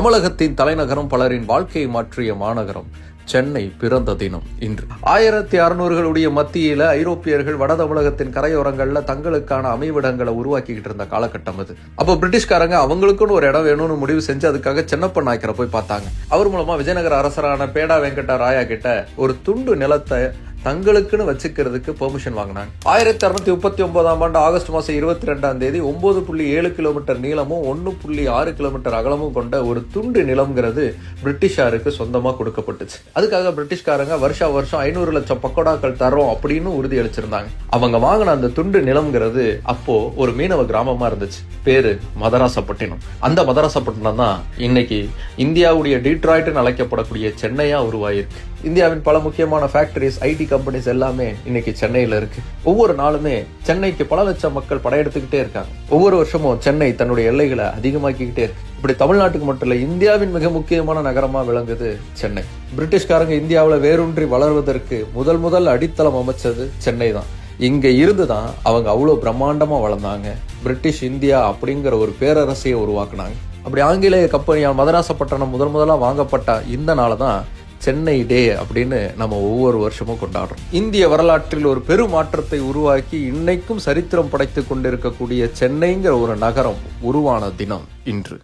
தமிழகத்தின் தலைநகரம் பலரின் வாழ்க்கையை மாற்றிய மாநகரம் சென்னை பிறந்த தினம் இன்று. ஆயிரத்தி அறுநூறுகளுடைய மத்தியில ஐரோப்பியர்கள் வட தமிழகத்தின் கரையோரங்கள்ல தங்களுக்கான அமைவிடங்களை உருவாக்கிக்கிட்டு இருந்த காலகட்டம் அது. அப்போ பிரிட்டிஷ்காரங்க அவங்களுக்குன்னு ஒரு இடம் வேணும்னு முடிவு செஞ்சு அதுக்காக சென்னப்ப நாயக்கரை போய் பார்த்தாங்க. அவர் மூலமா விஜயநகர அரசரான பேடா வெங்கட ராயா கிட்ட ஒரு துண்டு நிலத்தை தங்களுக்குன்னு வச்சுக்கிறதுக்கு பெர்மிஷன் வாங்கினாங்க. ஆயிரத்தி அறுநூத்தி முப்பத்தி ஒன்பதாம் ஆண்டு ஆகஸ்ட் மாசம் இருபத்தி ரெண்டாம் தேதி ஒன்பது புள்ளி ஏழு கிலோமீட்டர் நீளமும் ஒன்று புள்ளி ஆறு கிலோமீட்டர் அகலமும் கொண்ட ஒரு துண்டு நிலம்ங்கிறது பிரிட்டிஷாருக்கு சொந்தமாக கொடுக்கப்பட்டுச்சு. அதுக்காக பிரிட்டிஷ்காரங்க வருஷா வருஷம் ஐநூறு லட்சம் பக்கோடாக்கள் தரோம் அப்படின்னு உறுதி அளிச்சிருந்தாங்க. அவங்க வாங்கின அந்த துண்டு நிலம்ங்கிறது அப்போ ஒரு மீனவ கிராமமா இருந்துச்சு. பேரு மதராசப்பட்டினம். அந்த மதராசப்பட்டினம் தான் இன்னைக்கு இந்தியாவுடைய டீட்ராய்ட்னு அழைக்கப்படக்கூடிய சென்னையா உருவாயிருக்கு. இந்தியாவின் பல முக்கியமான ஃபேக்டரிஸ் ஐடி கம்பெனிஸ் எல்லாமே இன்னைக்கு சென்னையில இருக்கு. ஒவ்வொரு நாளுமே சென்னைக்கு பல லட்சம் மக்கள் படையெடுத்துக்கிட்டே இருக்காங்க. ஒவ்வொரு வருஷமும் சென்னை தன்னுடைய எல்லைகளை அதிகமாக்கிக்கிட்டே இருக்கு. இப்படி தமிழ்நாட்டுக்கு மட்டும் இல்ல இந்தியாவின் மிக முக்கியமான நகரமா விளங்குது சென்னை. பிரிட்டிஷ்காரங்க இந்தியாவில் வேரூன்றி வளர்வதற்கு முதல் முதல் அடித்தளம் அமைச்சது சென்னை தான். இங்க இருந்து தான் அவங்க அவ்வளோ பிரம்மாண்டமா வளர்ந்தாங்க. பிரிட்டிஷ் இந்தியா அப்படிங்கிற ஒரு பேரரசையை உருவாக்குனாங்க. அப்படி ஆங்கிலேய கம்பெனியால் மதராசப்பட்டினம் முதல் முதலாக வாங்கப்பட்ட இந்த நாளை தான் சென்னை டே அப்படின்னு நம்ம ஒவ்வொரு வருஷமும் கொண்டாடுறோம். இந்திய வரலாற்றில் ஒரு பெரும் மாற்றத்தை உருவாக்கி இன்னைக்கும் சரித்திரம் படைத்துக் கொண்டிருக்கக்கூடிய சென்னைங்கிற ஒரு நகரம் உருவான தினம் இன்று.